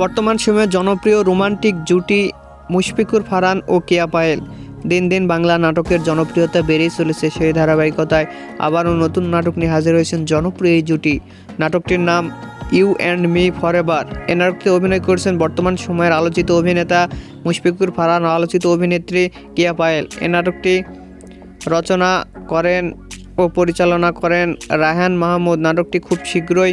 বর্তমান সময়ে জনপ্রিয় রোমান্টিক জুটি মুশফিকুর ফারহান ও কেয়া পায়েল। দিন দিন বাংলা নাটকের জনপ্রিয়তা বেড়েই চলেছে সেই ধারাবাহিকতায়। আবারও নতুন নাটক নিয়ে হাজির হয়েছেন জনপ্রিয় এই জুটি। নাটকটির নাম you and me forever এ নাটকতে অভিনয় করেছেন বর্তমান সময়ের আলোচিত অভিনেতা মুশফিকুর ফারহান ও আলোচিত অভিনেত্রী কেয়া পায়েল। এ নাটকটি রচনা করেন ও পরিচালনা করেন রায়হান মাহমুদ। নাটকটি খুব শীঘ্রই